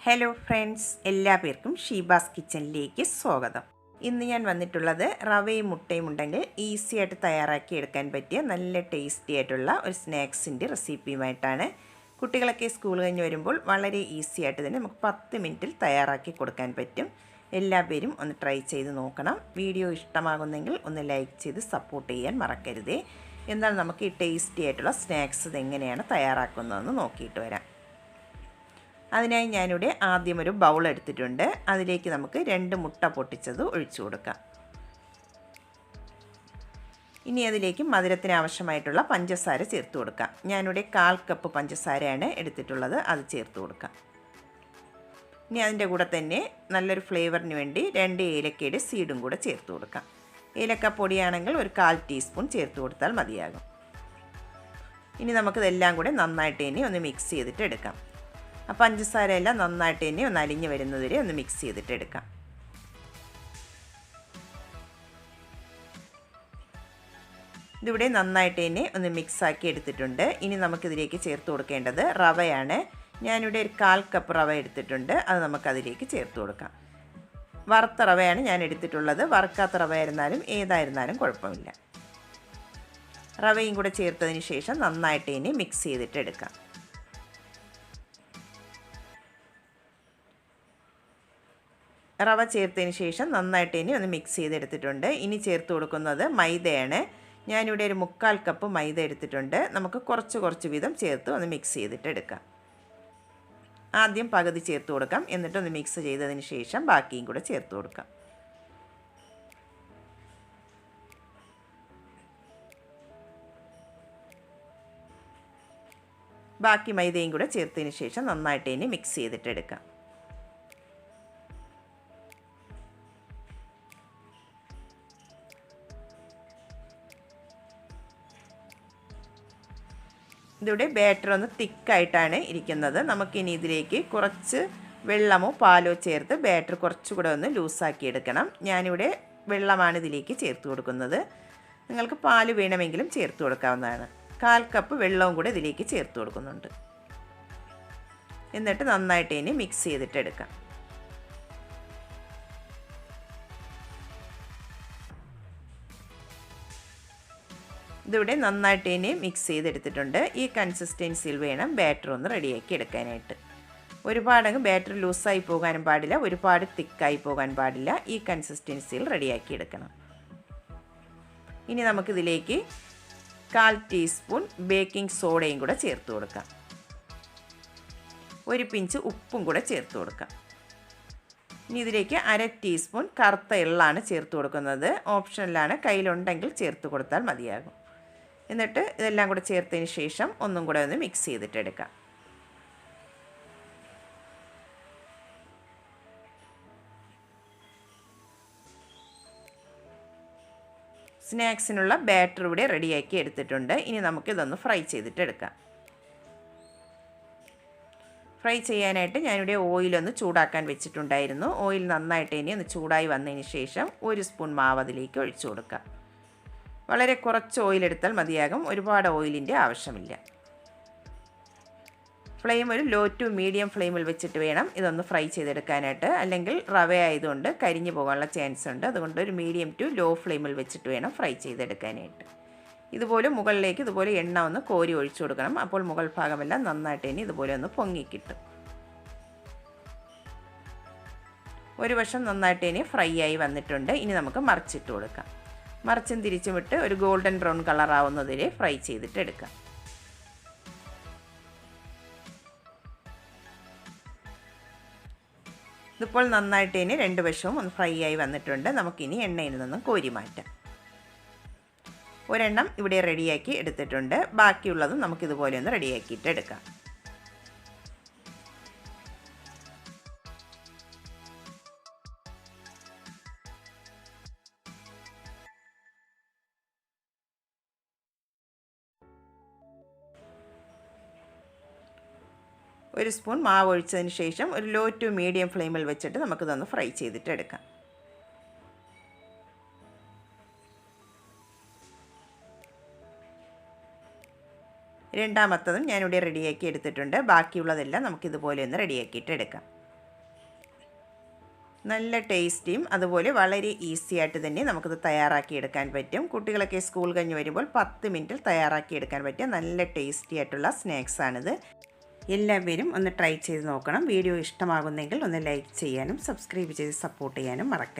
Hello friends എല്ലാ പേർക്കും ഷീബാസ് കിച്ചണിലേക്ക് സ്വാഗതം. ഇന്ന് ഞാൻ വന്നിട്ടുള്ളത് റവയും മുട്ടയും ഉണ്ടെങ്കിൽ ഈസി ആയിട്ട് തയ്യാറാക്കി എടുക്കാൻ പറ്റിയ നല്ല ടേസ്റ്റി ആയിട്ടുള്ള ഒരു സ്നാക്സിന്റെ റെസിപ്പിയുമായിട്ടാണ് കുട്ടികളൊക്കെ സ്കൂൾ കഴിഞ്ഞ് വരുമ്പോൾ വളരെ ഈസി ആയിട്ട് തന്നെ നമുക്ക് പത്ത് മിനിറ്റിൽ തയ്യാറാക്കി കൊടുക്കാൻ പറ്റും. എല്ലാ പേരും ഒന്ന് ട്രൈ ചെയ്ത് നോക്കണം. വീഡിയോ ഇഷ്ടമാകുന്നെങ്കിൽ ഒന്ന് ലൈക്ക് ചെയ്ത് സപ്പോർട്ട് ചെയ്യാൻ മറക്കരുതേ. എന്നാൽ നമുക്ക് ഈ ടേസ്റ്റി ആയിട്ടുള്ള സ്നാക്സ് ഇതെങ്ങനെയാണ് തയ്യാറാക്കുന്നതെന്ന് നോക്കിയിട്ട് വരാം. അതിനായി ഞാനിവിടെ ആദ്യം ഒരു ബൗൾ എടുത്തിട്ടുണ്ട്. അതിലേക്ക് നമുക്ക് രണ്ട് മുട്ട പൊട്ടിച്ചത് ഒഴിച്ചു കൊടുക്കാം. ഇനി അതിലേക്ക് മധുരത്തിന് ആവശ്യമായിട്ടുള്ള പഞ്ചസാര ചേർത്ത് കൊടുക്കാം. ഞാനിവിടെ കാൽ കപ്പ് പഞ്ചസാരയാണ് എടുത്തിട്ടുള്ളത്. അത് ചേർത്ത് കൊടുക്കാം. ഇനി അതിന്റെ കൂടെ തന്നെ നല്ലൊരു ഫ്ലേവറിന് വേണ്ടി രണ്ട് ഏലക്കയുടെ സീഡും കൂടെ ചേർത്ത് കൊടുക്കാം. ഏലക്ക പൊടിയാണെങ്കിൽ ഒരു കാൽ ടീസ്പൂൺ ചേർത്ത് കൊടുത്താൽ മതിയാകും. ഇനി നമുക്കിതെല്ലാം കൂടെ നന്നായിട്ട് ഇനി ഒന്ന് മിക്സ് ചെയ്തിട്ട് എടുക്കാം. ആ പഞ്ചസാര എല്ലാം നന്നായിട്ട് തന്നെ ഒന്ന് അലിഞ്ഞ് വരുന്നതുവരെ ഒന്ന് മിക്സ് ചെയ്തിട്ട് എടുക്കാം. ഇതിവിടെ നന്നായിട്ട് തന്നെ ഒന്ന് മിക്സാക്കി എടുത്തിട്ടുണ്ട്. ഇനി നമുക്കിതിലേക്ക് ചേർത്ത് കൊടുക്കേണ്ടത് റവയാണ്. ഞാനിവിടെ ഒരു കാൽ കപ്പ് റവ എടുത്തിട്ടുണ്ട്. അത് നമുക്കതിലേക്ക് ചേർത്ത് കൊടുക്കാം. വറുത്ത റവയാണ് ഞാൻ എടുത്തിട്ടുള്ളത്. വറുക്കാത്ത റവ ആയിരുന്നാലും ഏതായിരുന്നാലും കുഴപ്പമില്ല. റവയും കൂടെ ചേർത്തതിന് ശേഷം നന്നായിട്ട് ഇനി മിക്സ് ചെയ്തിട്ട് എടുക്കാം. റവ ചേർത്തതിന് ശേഷം നന്നായിട്ട് ഇനി ഒന്ന് മിക്സ് ചെയ്തെടുത്തിട്ടുണ്ട്. ഇനി ചേർത്ത് കൊടുക്കുന്നത് മൈദയാണ്. ഞാനിവിടെ ഒരു മുക്കാൽ കപ്പ് മൈദ എടുത്തിട്ടുണ്ട്. നമുക്ക് കുറച്ച് കുറച്ച് വീതം ചേർത്ത് ഒന്ന് മിക്സ് ചെയ്തിട്ട് എടുക്കാം. ആദ്യം പകുതി ചേർത്ത് കൊടുക്കാം. എന്നിട്ടൊന്ന് മിക്സ് ചെയ്തതിന് ശേഷം ബാക്കിയും കൂടെ ചേർത്ത് കൊടുക്കാം. ബാക്കി മൈദയും കൂടെ ചേർത്തതിന് ശേഷം നന്നായിട്ട് ഇനി മിക്സ് ചെയ്തിട്ട് ഇതിവിടെ ബാറ്റർ ഒന്ന് തിക്കായിട്ടാണ് ഇരിക്കുന്നത്. നമുക്കിനി ഇതിലേക്ക് കുറച്ച് വെള്ളമോ പാലോ ചേർത്ത് ബാറ്റർ കുറച്ചുകൂടെ ഒന്ന് ലൂസാക്കി എടുക്കണം. ഞാനിവിടെ വെള്ളമാണ് ഇതിലേക്ക് ചേർത്ത് കൊടുക്കുന്നത്. നിങ്ങൾക്ക് പാൽ വേണമെങ്കിലും ചേർത്ത് കൊടുക്കാവുന്നതാണ്. കാൽ കപ്പ് വെള്ളവും കൂടെ ഇതിലേക്ക് ചേർത്ത് കൊടുക്കുന്നുണ്ട്. എന്നിട്ട് നന്നായിട്ട് ഇനി മിക്സ് ചെയ്തിട്ട് ഇതിവിടെ നന്നായിട്ട് ഇനി മിക്സ് ചെയ്തെടുത്തിട്ടുണ്ട്. ഈ കൺസിസ്റ്റൻസിയിൽ വേണം ബാറ്റർ ഒന്ന് റെഡിയാക്കി എടുക്കാനായിട്ട്. ഒരുപാടങ്ങ് ബാറ്റർ ലൂസായി പോകാനും പാടില്ല ഒരുപാട് തിക്കായി പോകാൻ പാടില്ല. ഈ കൺസിസ്റ്റൻസിയിൽ റെഡിയാക്കി എടുക്കണം. ഇനി നമുക്കിതിലേക്ക് കാൽ ടീസ്പൂൺ ബേക്കിംഗ് സോഡയും കൂടെ ചേർത്ത് കൊടുക്കാം. ഒരു പിഞ്ച് ഉപ്പും കൂടെ ചേർത്ത് കൊടുക്കാം. ഇനി ഇതിലേക്ക് അര ടീസ്പൂൺ കറുത്ത എള്ളാണ് ചേർത്ത് കൊടുക്കുന്നത്. ഓപ്ഷനിലാണ് കയ്യിലുണ്ടെങ്കിൽ ചേർത്ത് കൊടുത്താൽ മതിയാകും. എന്നിട്ട് ഇതെല്ലാം കൂടെ ചേർത്തതിന് ശേഷം ഒന്നും കൂടെ ഒന്ന് മിക്സ് ചെയ്തിട്ട് എടുക്കാം. സ്നാക്സിനുള്ള ബാറ്റർ ഇവിടെ റെഡിയാക്കി എടുത്തിട്ടുണ്ട്. ഇനി നമുക്ക് ഇതൊന്ന് ഫ്രൈ ചെയ്തിട്ട് എടുക്കാം. ഫ്രൈ ചെയ്യാനായിട്ട് ഞാനിവിടെ ഓയിലൊന്ന് ചൂടാക്കാൻ വെച്ചിട്ടുണ്ടായിരുന്നു. ഓയിൽ നന്നായിട്ട് ഇനി ഒന്ന് ചൂടായി വന്നതിന് ശേഷം ഒരു സ്പൂൺ മാവ് അതിലേക്ക് ഒഴിച്ചു കൊടുക്കാം. വളരെ കുറച്ച് ഓയിലെടുത്താൽ മതിയാകും. ഒരുപാട് ഓയിലിന്റെ ആവശ്യമില്ല. ഫ്ലെയിം ഒരു ലോ ടു മീഡിയം ഫ്ലെയിമിൽ വെച്ചിട്ട് വേണം ഇതൊന്ന് ഫ്രൈ ചെയ്തെടുക്കാനായിട്ട്. അല്ലെങ്കിൽ റവ ആയതുകൊണ്ട് കരിഞ്ഞു പോകാനുള്ള ചാൻസ് ഉണ്ട്. അതുകൊണ്ട് ഒരു മീഡിയം ടു ലോ ഫ്ലെയിമിൽ വെച്ചിട്ട് വേണം ഫ്രൈ ചെയ്തെടുക്കാനായിട്ട്. ഇതുപോലെ മുകളിലേക്ക് ഇതുപോലെ എണ്ണ ഒന്ന് കോരി ഒഴിച്ചു കൊടുക്കണം. അപ്പോൾ മുകൾ ഭാഗമെല്ലാം നന്നായിട്ട് ഇനി ഇതുപോലെ ഒന്ന് പൊങ്ങിക്കിട്ടും ഒരു വശം നന്നായിട്ട് ഇനി ഫ്രൈ ആയി വന്നിട്ടുണ്ട്. ഇനി നമുക്ക് മറിച്ചിട്ട് കൊടുക്കാം. മറിച്ചും തിരിച്ചും വിട്ട് ഒരു ഗോൾഡൻ ബ്രൗൺ കളർ ആവുന്നതിരെ ഫ്രൈ ചെയ്തിട്ട് എടുക്കാം. ഇതിപ്പോൾ നന്നായിട്ട് ഇനി രണ്ട് വശവും ഒന്ന് ഫ്രൈ ആയി വന്നിട്ടുണ്ട്. നമുക്കിനി എണ്ണയിൽ നിന്നും കോരി മാറ്റാം. ഒരെണ്ണം ഇവിടെ റെഡിയാക്കി എടുത്തിട്ടുണ്ട്. ബാക്കിയുള്ളതും നമുക്കിതുപോലെ ഒന്ന് റെഡിയാക്കിയിട്ട് എടുക്കാം. ഒരു സ്പൂൺ മാവ് ഒഴിച്ചതിന് ശേഷം ഒരു ലോ ടു മീഡിയം ഫ്ലെയിമിൽ വെച്ചിട്ട് നമുക്കിതൊന്ന് ഫ്രൈ ചെയ്തിട്ട് എടുക്കാം. രണ്ടാമത്തതും ഞാനിവിടെ റെഡിയാക്കി എടുത്തിട്ടുണ്ട്. ബാക്കിയുള്ളതെല്ലാം നമുക്കിതുപോലെ ഒന്ന് റെഡിയാക്കിയിട്ട് എടുക്കാം. നല്ല ടേസ്റ്റിയും അതുപോലെ വളരെ ഈസി ആയിട്ട് തന്നെ നമുക്കിത് തയ്യാറാക്കി എടുക്കാൻ പറ്റും. കുട്ടികളൊക്കെ സ്കൂൾ കഴിഞ്ഞ് വരുമ്പോൾ പത്ത് മിനിറ്റിൽ തയ്യാറാക്കി എടുക്കാൻ പറ്റിയ നല്ല ടേസ്റ്റി ആയിട്ടുള്ള സ്നാക്സാണിത്. എല്ലാവരും ഒന്ന് ട്രൈ ചെയ്ത് നോക്കണം. വീഡിയോ ഇഷ്ടമാകുന്നെങ്കിൽ ഒന്ന് ലൈക്ക് ചെയ്യാനും സബ്സ്ക്രൈബ് ചെയ്ത് സപ്പോർട്ട് ചെയ്യാനും മറക്കല്ല.